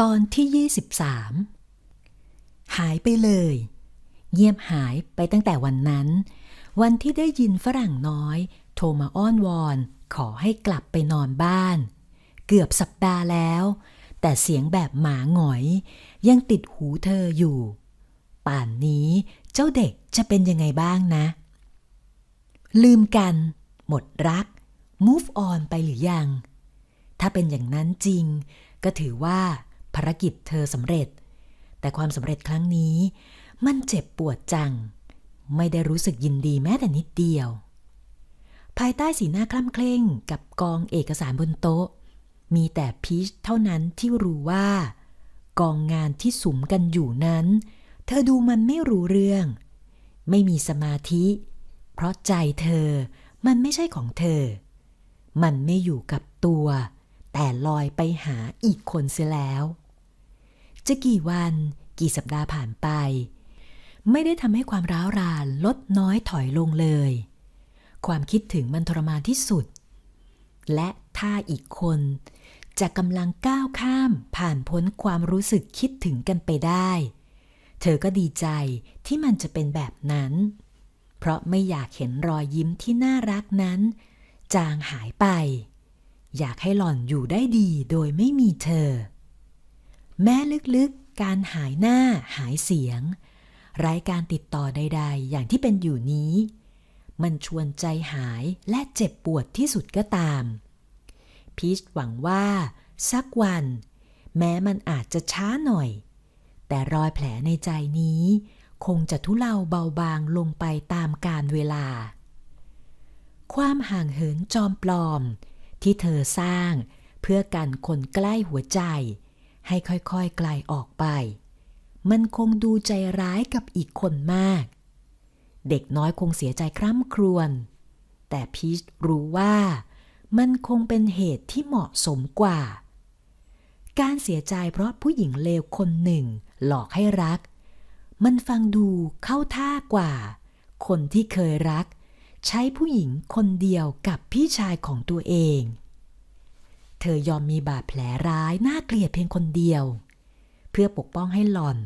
ตอนที่ 23 หายไปเลย เงียบหายไปตั้งแต่วันนั้น วันที่ได้ยินฝรั่งน้อย โทรมาอ้อนวอน ขอให้กลับไปนอนบ้าน เกือบสัปดาห์แล้ว แต่เสียงแบบหมาหงอย ยังติดหูเธออยู่ ป่านนี้เจ้าเด็กจะเป็นยังไงบ้างนะ ลืมกัน หมดรัก move on ไปหรือยัง ถ้าเป็นอย่างนั้นจริง ก็ถือว่า ภารกิจเธอสำเร็จ แต่ความสำเร็จครั้งนี้ มันเจ็บปวดจัง ไม่ได้รู้สึกยินดีแม้แต่นิดเดียว ภายใต้สีหน้าคล่ำเคร่งกับกองเอกสารบนโต๊ะ มีแต่พีชเท่านั้นที่รู้ว่า กองงานที่สุมกันอยู่นั้น เธอดูมันไม่รู้เรื่อง ไม่มีสมาธิ เพราะใจเธอมันไม่ใช่ของเธอ มันไม่อยู่กับตัว แต่ลอยไปหาอีกคนเสียแล้ว จะกี่วันกี่สัปดาห์ผ่านไป ไม่ได้ทำให้ความร้าวรานลดน้อยถอยลงเลย ความคิดถึงมันทรมานที่สุด และถ้าอีกคนจะกำลังก้าวข้ามผ่านพ้นความรู้สึกคิดถึงกันไปได้ เธอก็ดีใจที่มันจะเป็นแบบนั้น เพราะไม่อยากเห็นรอยยิ้มที่น่ารักนั้น จางหายไป อยากให้หล่อนอยู่ได้ดีโดยไม่มีเธอ แม้ลึกๆการหายหน้าหายเสียงไร้การติดต่อใด ๆ อย่างที่เป็นอยู่นี้ มันชวนใจหายและเจ็บปวดที่สุดก็ตาม พีชหวังว่า สักวัน แม้มันอาจจะช้าหน่อย แต่รอยแผลในใจนี้ คงจะทุเลาเบาบางลงไปตามกาลเวลา ความห่างเหินจอมปลอม ที่เธอสร้างเพื่อกันคนใกล้หัวใจ ให้ค่อยๆไกลออกไป มันคงดูใจร้ายกับอีกคนมาก เด็กน้อยคงเสียใจคร่ำครวญ แต่พีชรู้ว่ามันคงเป็นเหตุที่เหมาะสมกว่า การเสียใจเพราะผู้หญิงเลวคนหนึ่งหลอกให้รัก มันฟังดูเข้าท่ากว่า คนที่เคยรัก ใช้ผู้หญิงคนเดียวกับพี่ชายของตัวเอง เธอยอมมีบาดแผลร้ายน่าเกลียดเพียงคนเดียว เพื่อปกป้องให้หล่อน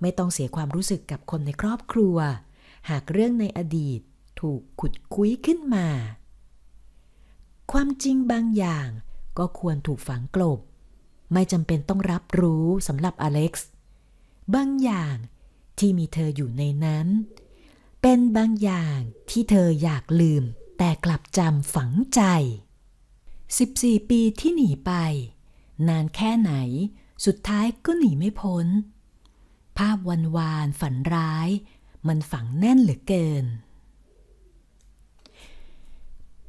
ไม่ต้องเสียความรู้สึกกับคนในครอบครัว หากเรื่องในอดีตถูกขุดคุ้ยขึ้นมา ความจริงบางอย่างก็ควรถูกฝังกลบ ไม่จำเป็นต้องรับรู้สำหรับอเล็กซ์ บางอย่างที่มีเธออยู่ในนั้น เป็นบางอย่างที่เธออยากลืม แต่กลับจำฝังใจ 14 ปีที่หนีไป นานแค่ไหน สุดท้ายก็หนีไม่พ้น ภาพวันวานฝันร้าย มันฝังแน่นเหลือเกิน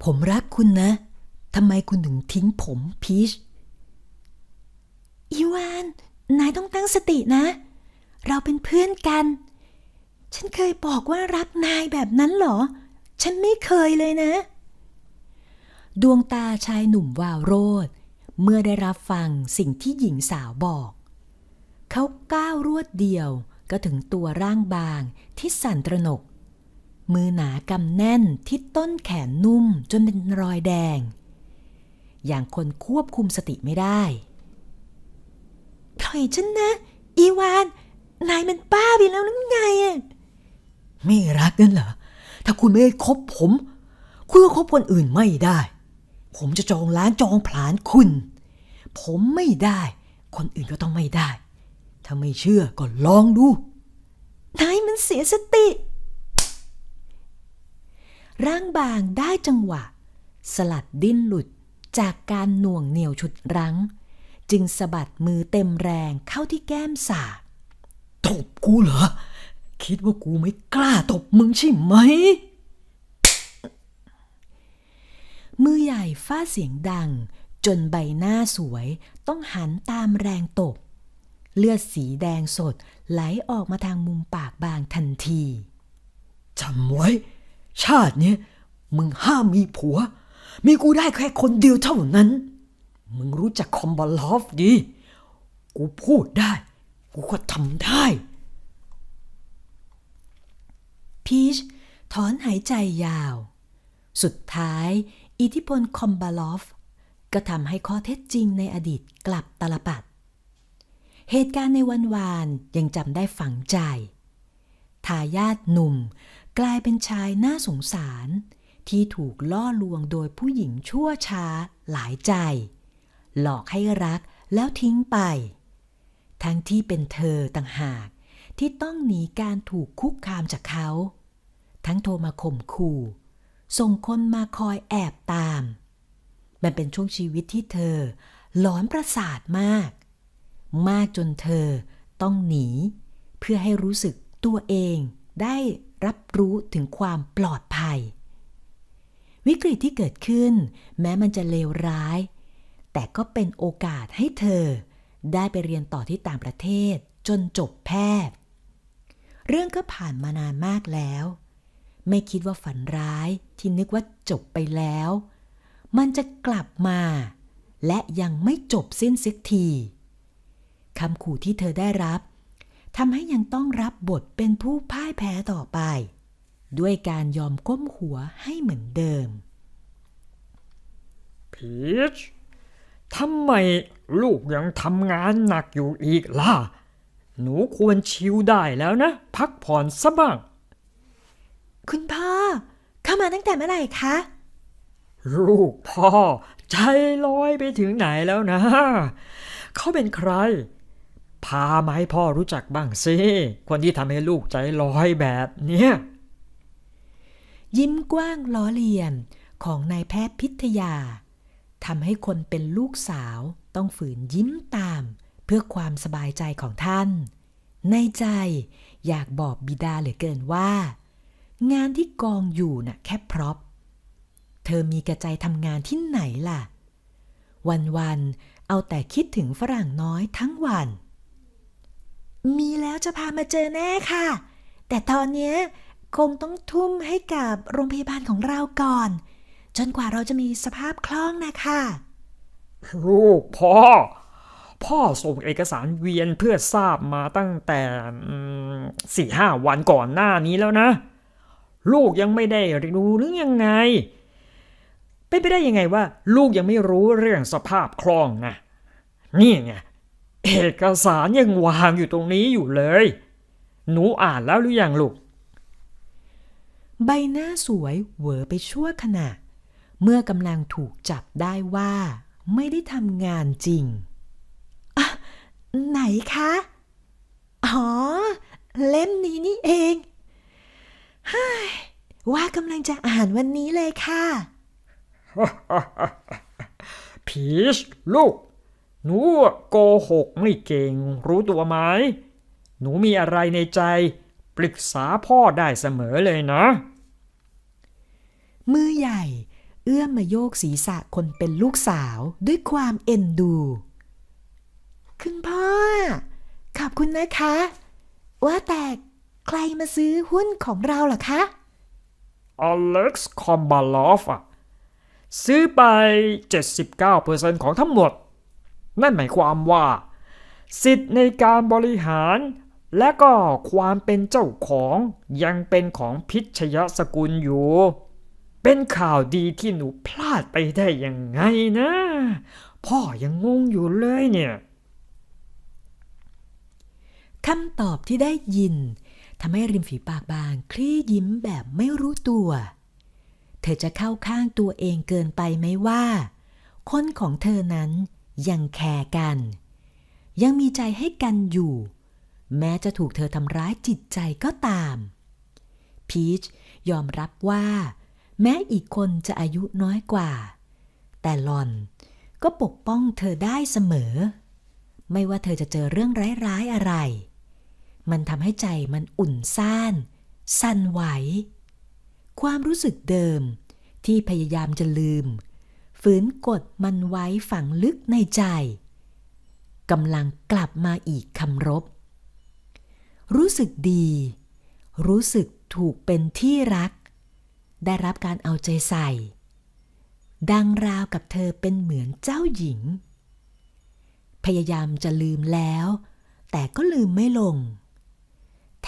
ผมรักคุณนะทำไมคุณถึงทิ้งผมพีชอีวาน นายต้องตั้งสตินะ เราเป็นเพื่อนกัน ฉันเคยบอกว่ารักนายแบบนั้นเหรอ ฉันไม่เคยเลยนะ ดวงตาชายหนุ่มวาวโรดเมื่อได้รับฟังสิ่งที่หญิงสาวบอก เขาก้าวรวดเดียวก็ถึงตัวร่างบางที่สั่นตระหนก มือหนากำแน่นที่ต้นแขนนุ่มจนเป็นรอยแดง อย่างคนควบคุมสติไม่ได้ปล่อยฉันนะ อีวาน นายมันบ้าไปแล้วหรือไงอะ ไม่รักนั่นเหรอ ถ้าคุณไม่คบผม คุณก็คบคนอื่นไม่ได้ ผมจะจองล้างจองผลาญคุณ ผมไม่ได้ คนอื่นก็ต้องไม่ได้ ถ้าไม่เชื่อก็ลองดู นายมันเสียสติ ร่างบางได้จังหวะ สลัดดิ้นหลุดจากการหน่วงเหนียวฉุดรั้ง จึงสะบัดมือเต็มแรงเข้าที่แก้มสาตบกูเหรอ คิดว่ากูไม่กล้าตบมึงใช่ไหม มือใหญ่ฟาดเสียงดัง จนใบหน้าสวยต้องหันตามแรงตบ เลือดสีแดงสดไหลออกมาทางมุมปากบางทันทีจำไว้ ชาติเนี้ยมึงห้ามมีผัว มีกูได้แค่คนเดียวเท่านั้น มึงรู้จักคอมบอลลอฟดี กูพูดได้ กูก็ทำได้ พีชถอนหายใจยาว สุดท้าย อิทธิพลคอมบาลอฟ ก็ทำให้ข้อเท็จจริงในอดีตกลับตลปัด เหตุการณ์ในวันวานยังจำได้ฝังใจ ทายาทหนุ่มกลายเป็นชายน่าสงสาร ที่ถูกล่อลวงโดยผู้หญิงชั่วช้าหลายใจ หลอกให้รักแล้วทิ้งไป ทั้งที่เป็นเธอต่างหากที่ต้องหนีการถูกคุกคามจากเขา ทั้งโทรมาข่มขู่ส่งคนมาคอยแอบตาม มันเป็นช่วงชีวิตที่เธอ หลอนประสาทมาก มากจนเธอต้องหนี เพื่อให้รู้สึกตัวเองได้รับรู้ถึงความปลอดภัย วิกฤตที่เกิดขึ้น แม้มันจะเลวร้าย แต่ก็เป็นโอกาสให้เธอ ได้ไปเรียนต่อที่ต่างประเทศจนจบแพทย์ เรื่องก็ผ่านมานานมากแล้ว ไม่คิดว่าฝันร้ายที่นึกว่าจบไปแล้ว มันจะกลับมา และยังไม่จบสิ้นสียทีคำขู่ที่เธอได้รับทำให้ยังต้องรับบทเป็นผู้พ่ายแพ้ต่อไป ด้วยการยอมก้มหัวให้เหมือนเดิมพีชทำไมลูกยังทำงานหนักอยู่อีกล่ะ หนูควรชิลได้แล้วนะ พักผ่อนซะบ้าง คุณพ่อ เข้ามาตั้งแต่เมื่อไหร่คะ ลูกพ่อ ใจลอยไปถึงไหนแล้วนะ เขาเป็นใคร พามาให้พ่อรู้จักบ้างสิ คนที่ทำให้ลูกใจลอยแบบเนี้ย ยิ้มกว้างล้อเลียนของนายแพทย์พิทยาทำให้คนเป็นลูกสาวต้องฝืนยิ้มตาม เพื่อความสบายใจของท่าน ในใจอยากบอกบิดาเหลือเกินว่า งานที่กองอยู่น่ะแค่พร็อพเธอมีกระใจทำงานที่ไหนล่ะ วันๆ เอาแต่คิดถึงฝรั่งน้อยทั้งวัน มีแล้วจะพามาเจอแน่ค่ะ แต่ตอนเนี้ยคงต้องทุ่มให้กับโรงพยาบาลของเราก่อน จนกว่าเราจะมีสภาพคล่องนะคะลูกพ่อ พ่อส่งเอกสารเวียนเพื่อทราบมาตั้งแต่สี่ห้าวันก่อนหน้านี้แล้วนะ ลูกยังไม่ได้รู้หรือยังไง เป็นไปได้ยังไงว่า ลูกยังไม่รู้เรื่องสภาพคล่องนะนี่ไงเอกสารยังวางอยู่ตรงนี้อยู่เลย หนูอ่านแล้วหรือยังลูก ใบหน้าสวยเหวอไปชั่วขณะ เมื่อกำลังถูกจับได้ว่า ไม่ได้ทำงานจริงอะไหนคะ อ๋อ เล่มนี้นี่เอง ว่ากำลังจะอ่านวันนี้เลยค่ะพีชลูก หนูโกหกไม่เก่ง รู้ตัวไหม หนูมีอะไรในใจ ปรึกษาพ่อได้เสมอเลยนะ มือใหญ่ เอื้อมมาโยกศีรษะคนเป็นลูกสาวด้วยความเอ็นดู คุณพ่อ ขอบคุณนะคะ ว่าแต่ใครมาซื้อหุ้นของเราเหรอคะ อเล็กซ์คอมบาลอฟอะซื้อไป 79%ของทั้งหมด นั่นหมายความว่า สิทธิ์ในการบริหาร และก็ความเป็นเจ้าของยังเป็นของพิชยสกุลอยู่ เป็นข่าวดีที่หนูพลาดไปได้ยังไงนะ พ่อยังงงอยู่เลยเนี่ยคำตอบที่ได้ยิน ทำให้ริมฝีปากบางคลี่ยิ้มแบบไม่รู้ตัว เธอจะเข้าข้างตัวเองเกินไปไหมว่า คนของเธอนั้นยังแคร์กัน ยังมีใจให้กันอยู่ แม้จะถูกเธอทำร้ายจิตใจก็ตาม พีชยอมรับว่า แม้อีกคนจะอายุน้อยกว่า แต่หลอนก็ปกป้องเธอได้เสมอ ไม่ว่าเธอจะเจอเรื่องร้ายๆอะไร มันทำให้ใจมันอุ่นซ่าน สั่นไหว ความรู้สึกเดิมที่พยายามจะลืม ฝืนกดมันไว้ฝังลึกในใจกำลังกลับมาอีกคำรบ รู้สึกดี รู้สึกถูกเป็นที่รัก ได้รับการเอาใจใส่ ดังราวกับเธอเป็นเหมือนเจ้าหญิง พยายามจะลืมแล้ว แต่ก็ลืมไม่ลง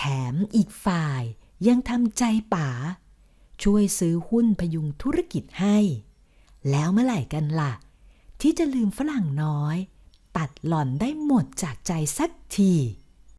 แถมอีกฝ่ายยังทำใจป๋า ช่วยซื้อหุ้นพยุงธุรกิจให้ แล้วเมื่อไหร่กันล่ะ ที่จะลืมฝรั่งน้อย ตัดหล่อนได้หมดจากใจสักที